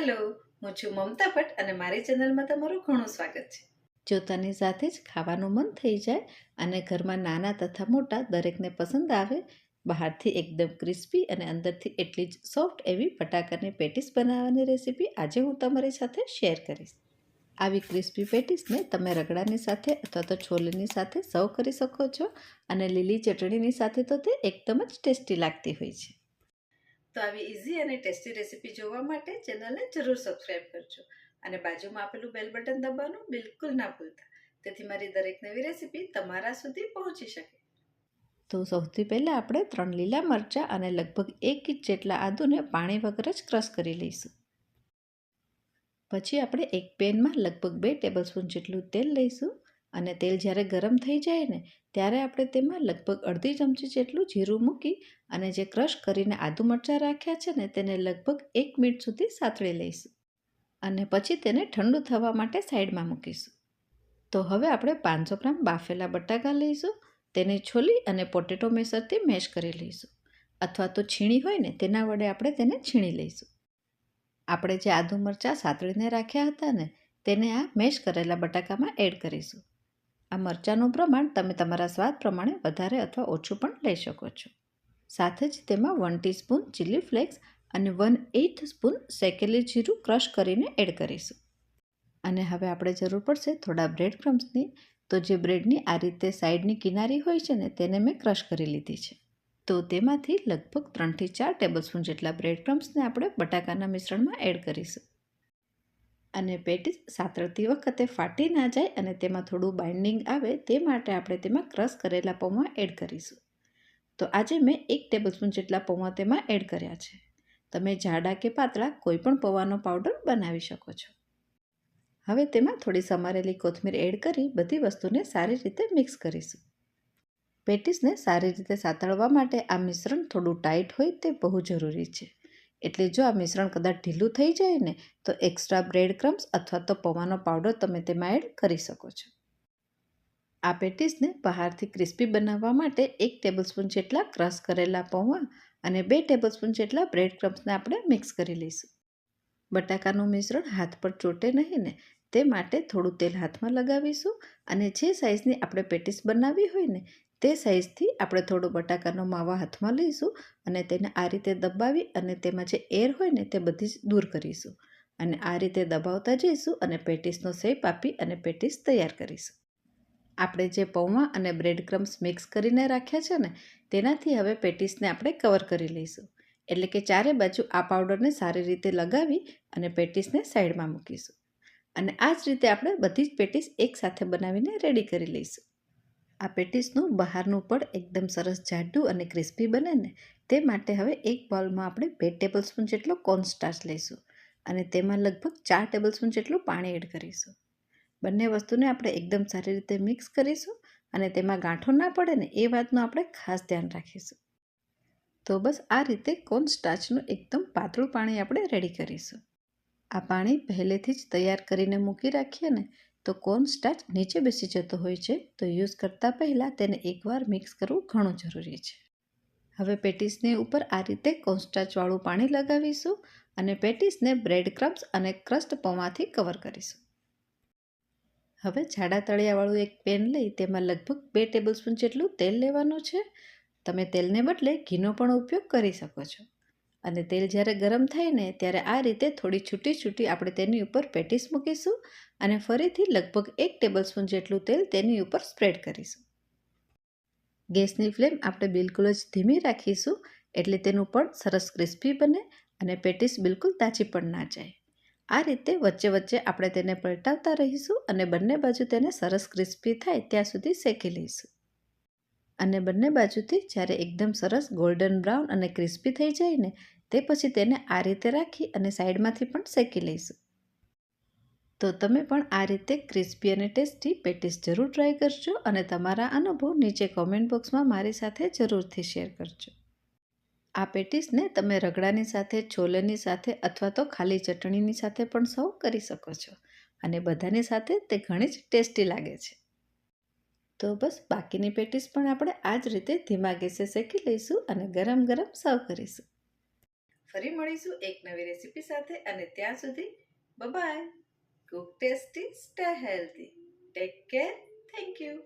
Hello, હું છું મમતા ભટ્ટ અને મારી ચેનલમાં તમારું ઘણું સ્વાગત છે. જોતાની સાથે જ ખાવાનું મન થઈ જાય અને ઘરમાં નાના તથા મોટા દરેકને પસંદ આવે, બહારથી એકદમ ક્રિસ્પી અને અંદરથી એટલી જ સોફ્ટ એવી બટાકાની પેટીસ બનાવવાની રેસીપી આજે હું તમારી સાથે શેર કરીશ. આવી ક્રિસ્પી પેટીસને તમે રગડાની સાથે અથવા તો છોલેની સાથે સર્વ કરી શકો છો અને લીલી ચટણીની સાથે તો તે એકદમ જ ટેસ્ટી લાગતી હોય છે. તો આવી ઇઝી અને ટેસ્ટી રેસીપી જોવા માટે ચેનલને જરૂર સબસ્ક્રાઈબ કરજો. અને બાજુમાં આપેલું બેલ બટન દબાવવાનું બિલકુલ ના ભૂલતા. તેથી મારી દરેક નવી રેસીપી તમારા સુધી પહોંચી શકે. તો સૌથી પહેલાં આપણે ત્રણ લીલા મરચાં અને લગભગ એક ઇંચ જેટલા આદુને પાણી વગર જ ક્રશ કરી લઈશું. પછી આપણે એક પેનમાં લગભગ બે ટેબલસ્પૂન જેટલું તેલ લઈશું. અને તેલ જ્યારે ગરમ થઈ જાય ને, ત્યારે આપણે તેમાં લગભગ અડધી ચમચી જેટલું જીરું મૂકી અને જે ક્રશ કરીને આદુ મરચાં રાખ્યા છે ને, તેને લગભગ એક મિનિટ સુધી સાતળી લઈશું. અને પછી તેને ઠંડુ થવા માટે સાઈડમાં મૂકીશું. તો હવે આપણે પાંચસો ગ્રામ બાફેલા બટાકા લઈશું, તેને છોલી અને પોટેટો મેસરથી મેશ કરી લઈશું. અથવા તો છીણી હોય ને, તેના વડે આપણે તેને છીણી લઈશું. આપણે જે આદુ મરચાં સાતળીને રાખ્યા હતા ને, તેને આ મેશ કરેલા બટાકામાં એડ કરીશું. આ મરચાંનું પ્રમાણ તમે તમારા સ્વાદ પ્રમાણે વધારે અથવા ઓછું પણ લઈ શકો છો. સાથે જ તેમાં વન ટીસ્પૂન ચીલી ફ્લેક્સ અને વન એઇથ સ્પૂન શેકેલી જીરું ક્રશ કરીને એડ કરીશું. અને હવે આપણે જરૂર પડશે થોડા બ્રેડ ક્રમ્સની તો જે બ્રેડની આ રીતે સાઈડની કિનારી હોય છે ને, તેને મેં ક્રશ કરી લીધી છે. તો તેમાંથી લગભગ ત્રણથી ચાર ટેબલસ્પૂન જેટલા બ્રેડ ક્રમ્સને આપણે બટાકાના મિશ્રણમાં એડ કરીશું. અને પેટીસ સાતળતી વખતે ફાટી ના જાય અને તેમાં થોડું બાઇન્ડિંગ આવે તે માટે આપણે તેમાં ક્રશ કરેલા પૌવા એડ કરીશું. તો આજે મેં એક ટેબલસ્પૂન જેટલા પૌવા તેમાં એડ કર્યા છે. તમે જાડા કે પાતળા કોઈ પણ પૌવાનો પાવડર બનાવી શકો છો. હવે તેમાં થોડી સમારેલી કોથમીર એડ કરી બધી વસ્તુને સારી રીતે મિક્સ કરીશું. પેટીસને સારી રીતે સાતળવા માટે આ મિશ્રણ થોડું ટાઈટ હોય તે બહુ જરૂરી છે. એટલે જો આ મિશ્રણ કદાચ ઢીલું થઈ જાય ને, તો એક્સ્ટ્રા બ્રેડ ક્રમ્સ અથવા તો પૌવાનો પાવડર તમે તેમાં એડ કરી શકો છો. આ પેટીસને બહારથી ક્રિસ્પી બનાવવા માટે એક ટેબલસ્પૂન જેટલા ક્રશ કરેલા પૌવા અને બે ટેબલસ્પૂન જેટલા બ્રેડ ક્રમ્સને આપણે મિક્સ કરી લઈશું. બટાકાનું મિશ્રણ હાથ પર ચોટે નહીં ને, તે માટે થોડું તેલ હાથમાં લગાવીશું અને જે સાઇઝની આપણે પેટીસ બનાવવી હોય ને તે સાઇઝથી આપણે થોડો બટાકાનો માવા હાથમાં લઈશું અને તેને આ રીતે દબાવી અને તેમાં જે એર હોય ને તે બધી જ દૂર કરીશું. અને આ રીતે દબાવતા જઈશું અને પેટીસનો શેપ આપી અને પેટીસ તૈયાર કરીશું. આપણે જે પૌવા અને બ્રેડ ક્રમ્સ મિક્સ કરીને રાખ્યા છે ને, તેનાથી હવે પેટીસને આપણે કવર કરી લઈશું. એટલે કે ચારે બાજુ આ પાવડરને સારી રીતે લગાવી અને પેટીસને સાઈડમાં મૂકીશું. અને આ જ રીતે આપણે બધી જ પેટીસ એકસાથે બનાવીને રેડી કરી લઈશું. આ પેટીસનું બહારનું પણ એકદમ સરસ જાડું અને ક્રિસ્પી બને ને, તે માટે હવે એક બોલમાં આપણે બે ટેબલ સ્પૂન જેટલો કોર્નસ્ટાર્ચ લઈશું અને તેમાં લગભગ ચાર ટેબલ સ્પૂન જેટલું પાણી એડ કરીશું. બંને વસ્તુને આપણે એકદમ સારી રીતે મિક્સ કરીશું અને તેમાં ગાંઠો ના પડે ને, એ વાતનું આપણે ખાસ ધ્યાન રાખીશું. તો બસ આ રીતે કોર્નસ્ટાર્ચનું એકદમ પાતળું પાણી આપણે રેડી કરીશું. આ પાણી પહેલેથી જ તૈયાર કરીને મૂકી રાખીએ ને તો કોર્ન સ્ટાચ નીચે બેસી જતો હોય છે, તો યુઝ કરતાં પહેલાં તેને એકવાર મિક્સ કરવું ઘણું જરૂરી છે. હવે પેટીસની ઉપર આ રીતે કોર્નસ્ટાર્ચવાળું પાણી લગાવીશું અને પેટીસને બ્રેડ ક્રમ્સ અને ક્રસ્ટ પૌવાથી કવર કરીશું. હવે જાડા તળિયાવાળું એક પેન લઈ તેમાં લગભગ બે ટેબલસ્પૂન જેટલું તેલ લેવાનું છે. તમે તેલને બદલે ઘીનો પણ ઉપયોગ કરી શકો છો. અને તેલ જ્યારે ગરમ થાય ને, ત્યારે આ રીતે થોડી છૂટી છૂટી આપણે તેની ઉપર પેટીસ મૂકીશું અને ફરીથી લગભગ એક ટેબલસ્પૂન જેટલું તેલ તેની ઉપર સ્પ્રેડ કરીશું. ગેસની ફ્લેમ આપણે બિલકુલ જ ધીમી રાખીશું એટલે તેનું પણ સરસ ક્રિસ્પી બને અને પેટીસ બિલકુલ તાજી પણ ના જાય. આ રીતે વચ્ચે વચ્ચે આપણે તેને પલટાવતા રહીશું અને બંને બાજુ તેને સરસ ક્રિસ્પી થાય ત્યાં સુધી શેકી લઈશું. અને બંને બાજુથી જ્યારે એકદમ સરસ ગોલ્ડન બ્રાઉન અને ક્રિસ્પી થઈ જાય ને, તે પછી તેને આ રીતે રાખી અને સાઈડમાંથી પણ શેકી લઈશું. તો તમે પણ આ રીતે ક્રિસ્પી અને ટેસ્ટી પેટીસ જરૂર ટ્રાય કરજો અને તમારા અનુભવ નીચે કોમેન્ટ બોક્સમાં મારી સાથે જરૂરથી શેર કરજો. આ પેટીસને તમે રગડાની સાથે, છોલેની સાથે અથવા તો ખાલી ચટણીની સાથે પણ સર્વ કરી શકો છો અને બધાની સાથે તે ઘણી જ ટેસ્ટી લાગે છે. તો બસ બાકીની પેટીસ પણ આપણે આ જ રીતે ધીમા ગેસે શેકી લઈશું અને ગરમ ગરમ સર્વ કરીશું. ફરી મળીશું એક નવી રેસીપી સાથે અને ત્યાં સુધી bye bye cook tasty stay healthy take care thank you